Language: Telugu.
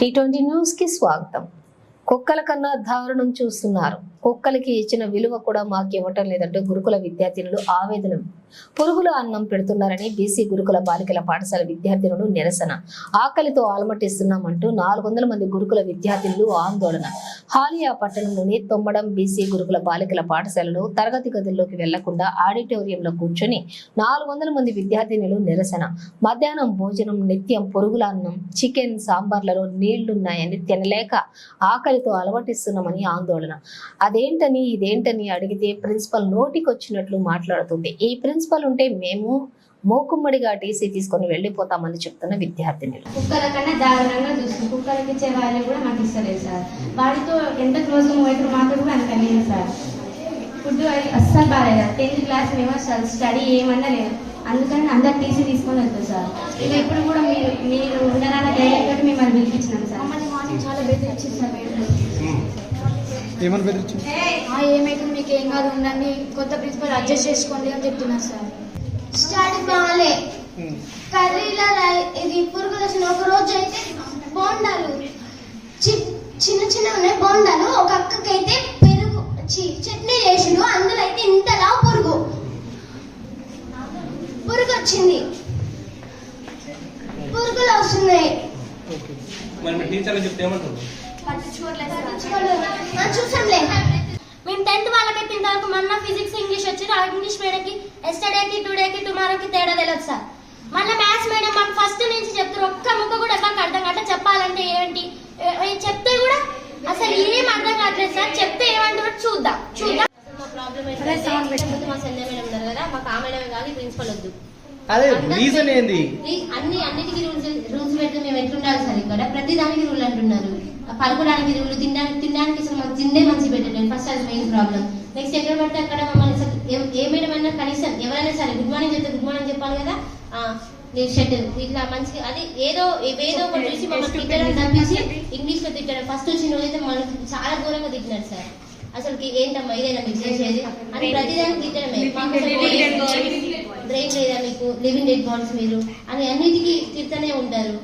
టీ ట్వంటీ న్యూస్కి స్వాగతం. కుక్కల కన్నా దారుణం చూస్తున్నారు. కుక్కలకి ఇచ్చిన విలువ కూడా మాకు ఇవ్వటం లేదంటూ గురుకుల విద్యార్థినులు ఆవేదన. పురుగుల అన్నం పెడుతున్నారని బీసీ గురుకుల బాలికల పాఠశాల విద్యార్థినులు నిరసన. ఆకలితో ఆల్మటిస్తున్నామంటూ నాలుగు వందల మంది గురుకుల విద్యార్థినులు ఆందోళన. హాలియా పట్టణంలోని తొమ్మడం బీసీ గురుకుల బాలికల పాఠశాలలో తరగతి గదుల్లోకి వెళ్ళకుండా ఆడిటోరియంలో కూర్చొని నాలుగు వందల మంది విద్యార్థినులు నిరసన. మధ్యాహ్నం భోజనం నిత్యం పురుగుల అన్నం చికెన్ సాంబార్లలో నీళ్ళున్నాయని తినలేక ఆకలితో అలవటిస్తున్నామని ఆందోళన. అదేంటని ఇదేంటని అడిగితే ప్రిన్సిపల్ నోటికొచ్చినట్లు మాట్లాడుతుంది. ఈ ప్రిన్సిపల్ ఉంటే మేము మూకుమ్మడిగా టీసీ తీసుకొని వెళ్ళిపోతామని చెప్తున్న విద్యార్థినులు. కుక్కల కన్నా దారుణంగా చూస్తుంది. కుక్కలకి ఇచ్చే వాల్యూ కూడా మాకు ఇస్తలేదు సార్. వాడితో ఎంత క్లోజ్గా మూవ్ అయితే మాతో కూడా అంత లేదు సార్. ఫుడ్ అది అస్సలు బాగాలేదు. టెన్త్ క్లాస్ మేము అసలు స్టడీ ఏమన్నా లేదు. అందుకని అందరు టీసీ తీసుకొని వెళ్తాం సార్. ఇక ఇప్పుడు కూడా మీరు మీరు ఉండరాని ధైర్యంతో మిమ్మల్ని పిలిపించినాం సార్. మమ్మల్ని మార్నింగ్ చాలా బెదిరించింది సార్. మేడం ఏమని బెదిరించింది ఏమైతుంది? మీకు ఏం కాదు ఉండండి. కొత్త ప్రిన్సిపల్ అడ్జస్ట్ చేసుకోండి అని చెప్తున్నారు సార్. స్టార్ట్ బాగాలే కర్రీల ఇది పురుగులు వచ్చిన ఒక రోజు అయితే బోండాలు. చిన్న చిన్న ఉన్నాయి బోండాలు. ఒక అక్కకైతే పెరుగు చి- చట్నీ చేసిండు. అందులో అయితే ఇంతలా పురుగు. పురుగు వచ్చింది. పురుగులు వస్తున్నాయి. మరి మీ చూసాంలే మేము టెన్త్ వాళ్ళకైతే ఇంతవరకు మొన్న ఫిజిక్స్ ఇంగ్లీష్ వచ్చి ఆ ఇంగ్లీష్ మేడంకి ఎస్టర్డేకి టుడేకి టుమారోకి తేడా తెలియదు సార్. మళ్ళీ మ్యాథ్స్ మేడం మాకు ఫస్ట్ నుంచి చెప్తారు. ఒక్క ముక్క కూడా మాకు అర్థం కావట్లే. చెప్పాలంటే ఏంటి? చెప్తే కూడా అసలు ఏం అర్థం కావట్లేదు సార్. చెప్తే ఏమంటారో చూద్దాం. చూద్దాం. మా సంధ్య మేడం ఉన్నారు కదా మాకు ఆ మేడం ప్రిన్సిపల్ వద్దు. అదే రీజన్ ఏంది? ఈ- అన్ని అన్నిటికీ రూల్స్ రూల్స్ పెడితే మేము ఎట్లుండాలి సార్ ఇక్కడ? ప్రతి దానికి రూల్ అంటున్నారు. పడుకోవడానికి రూల్ తినడానికి తినడానికి అసలు మాకు తిండే మంచి పెట్టండి. ఫస్ట్ అది మెయిన్ ప్రాబ్లం నెక్స్ట్ ఎక్కడ పడితే అక్కడ మమ్మల్ని అసలు ఏ- మేడం అయినా కనీసం ఎవరైనా సరే గుడ్ మార్నింగ్ చెప్తే గుడ్ మార్నింగ్ చెప్పాలి కదా నేను షర్ట్ ఇట్లా మంచిగా అది ఏదో ఏదో ఒకటి చూసి మమ్మల్ని తిట్టడం తప్పించి ఇంగ్లీష్లో తిట్టడం. ఫస్ట్ వచ్చిన రోజైతే మనకి చాలా దూరంగా తిట్టినారు సార్. అసలు ఏంటమ్మా ఇదేనా మీకు చేసేది? అని ప్రతిదానికి తిట్టడమే. బ్రెయిన్ లేదా మీకు? లివింగ్ డెడ్ బాడీస్ మీరు? అని అన్నిటికీ తిడుతూనే ఉంటారు.